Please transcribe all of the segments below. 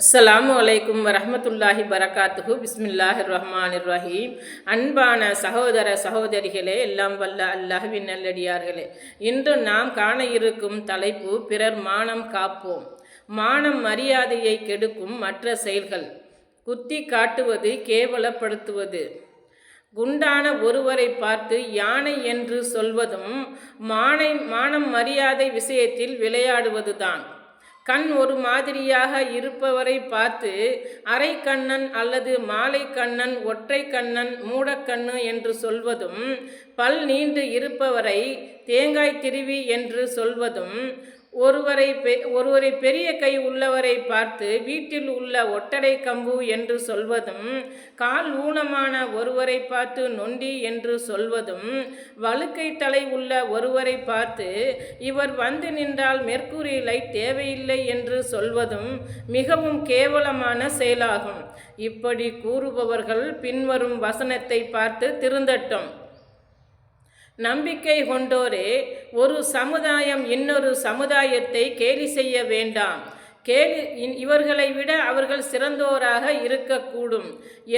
அஸ்ஸலாமு அலைக்கும் வரமத்துல்லாஹி பரகாத்துஹு. பிஸ்மில்லாஹி ரஹ்மான் ரஹீம் அன்பான சகோதர சகோதரிகளே எல்லாம் வல்ல அல்லாஹ்வின் நல்லடியார்களே இன்று நாம் காண இருக்கும் தலைப்பு பிறர் மானம் காப்போம். மானம் மரியாதையை கெடுக்கும் மற்ற செயல்கள். குத்தி காட்டுவது கேவலப்படுத்துவது. குண்டான ஒருவரை பார்த்து யானை என்று சொல்வதும் மானை மானம் மரியாதை விஷயத்தில் விளையாடுவதுதான். கண் ஒரு மாதிரியாக இருப்பவரை பார்த்து அரை கண்ணன் அல்லது மாலை கண்ணன் ஒற்றை கண்ணன் மூடக்கண்ணு என்று சொல்வதும் பல் நீண்டு இருப்பவரை தேங்காய் திருவி என்று சொல்வதும் ஒருவரை பெ ஒருவரை பெரிய கை உள்ளவரை பார்த்து வீட்டில் உள்ள ஒட்டடை கம்பு என்று சொல்வதும் கால் ஊனமான ஒருவரை பார்த்து நொண்டி என்று சொல்வதும் வழுக்கை தலை உள்ள ஒருவரை பார்த்து இவர் வந்து நின்றால் மெர்க்குரி லைட் தேவையில்லை என்று சொல்வதும் மிகவும் கேவலமான செயலாகும். இப்படி கூறுபவர்கள் பின்வரும் வசனத்தை பார்த்து திருந்தட்டும். நம்பிக்கை கொண்டோரே ஒரு சமுதாயம் இன்னொரு சமுதாயத்தை கேலி செய்ய வேண்டாம். கேலி இவர்களை விட அவர்கள் சிறந்தோராக இருக்கக்கூடும்.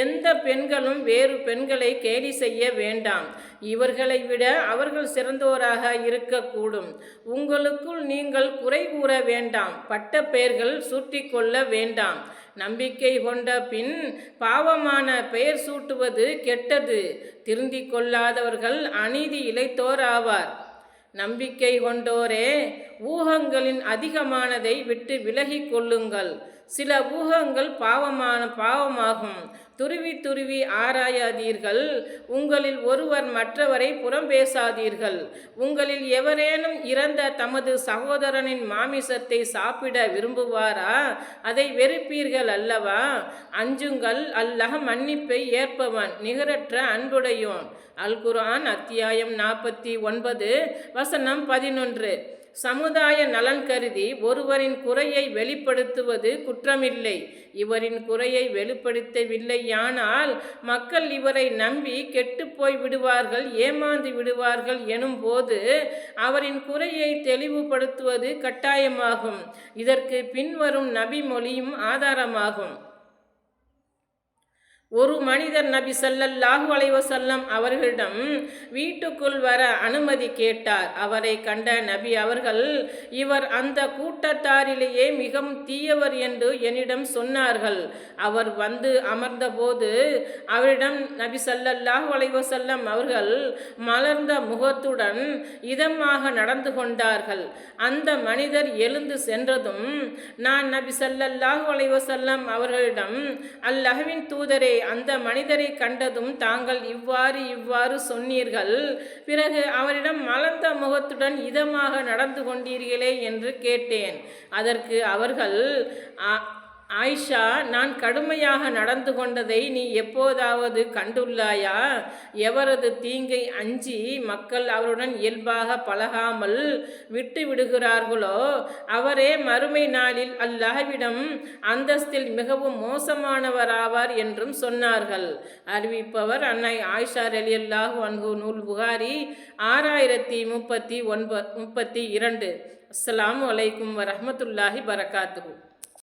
எந்த பெண்களும் வேறு பெண்களை கேலி செய்ய வேண்டாம். இவர்களை விட அவர்கள் சிறந்தோராக இருக்கக்கூடும். உங்களுக்குள் நீங்கள் குறை கூற வேண்டாம். பட்ட பெயர்கள் சூட்டிக்கொள்ள வேண்டாம். நம்பிக்கை கொண்ட பின் பாவமான பெயர் சூட்டுவது கெட்டது. திருந்திக் கொள்ளாதவர்கள் அநீதி இழைத்தோர் ஆவார் நம்பிக்கை கொண்டோரே ஊகங்களின் அதிகமானதை விட்டு விலகிக் கொள்ளுங்கள். சில ஊகங்கள் பாவமான பாவமாகும். துருவி துருவி ஆராயாதீர்கள். உங்களில் ஒருவர் மற்றவரை புறம் பேசாதீர்கள். உங்களில் எவரேனும் இறந்த தமது சகோதரனின் மாமிசத்தை சாப்பிட விரும்புவாரா? அதை வெறுப்பீர்கள் அல்லவா? அஞ்சுங்கள் அல்லஹ மன்னிப்பை ஏற்பவன் நிகரற்ற அன்புடையோன். அல் குரான் அத்தியாயம் நாற்பத்தி ஒன்பது வசனம் பதினொன்று. சமுதாய நலன் கருதி ஒருவரின் குறையை வெளிப்படுத்துவது குற்றமில்லை. இவரின் குறையை வெளிப்படுத்தவில்லையானால் மக்கள் இவரை நம்பி கெட்டுப்போய் விடுவார்கள் ஏமாந்து விடுவார்கள் எனும் போது அவரின் குறையை தெளிவுபடுத்துவது கட்டாயமாகும். இதற்கு பின்வரும் நபி மொழியும் ஆதாரமாகும். ஒரு மனிதர் நபி சல்லல்லாஹு அலைவசல்லம் அவர்களிடம் வீட்டுக்குள் வர அனுமதி கேட்டார். அவரை கண்ட நபி அவர்கள் இவர் அந்த கூட்டத்தாரிலேயே மிகவும் தீயவர் என்று என்னிடம் சொன்னார்கள். அவர் வந்து அமர்ந்தபோது அவரிடம் நபி சல்லல்லாஹு அலைவசல்லம் அவர்கள் மலர்ந்த முகத்துடன் இதமாக நடந்து கொண்டார்கள். அந்த மனிதர் எழுந்து சென்றதும் நான் நபி சல்லல்லாஹு அலைவசல்லம் அவர்களிடம் அல்லஹவின் தூதரே அந்த மனிதரை கண்டதும் தாங்கள் இவ்வாறு இவ்வாறு சொன்னீர்கள். பிறகு அவரிடம் மலர்ந்த முகத்துடன் இதமாக நடந்து கொண்டீர்களே என்று கேட்டேன். அதற்கு அவர்கள் ஆயிஷா நான் கடுமையாக நடந்து கொண்டதை நீ எப்போதாவது கண்டுள்ளாயா? எவரது தீங்கை அஞ்சி மக்கள் அவருடன் இயல்பாக பழகாமல் விட்டு விடுகிறார்களோ? அவரே மறுமை நாளில் அல்லாஹ்விடம் அந்தஸ்தில் மிகவும் மோசமானவராவார் என்றும் சொன்னார்கள். அறிவிப்பவர் அன்னை ஆயிஷா அல்லாஹ் அன்கு நூல் புகாரி ஆறாயிரத்தி முப்பத்தி ஒன்பது முப்பத்தி இரண்டு. அஸ்லாம் வலைக்கும் வரமத்துல்லாஹி பரகாத்து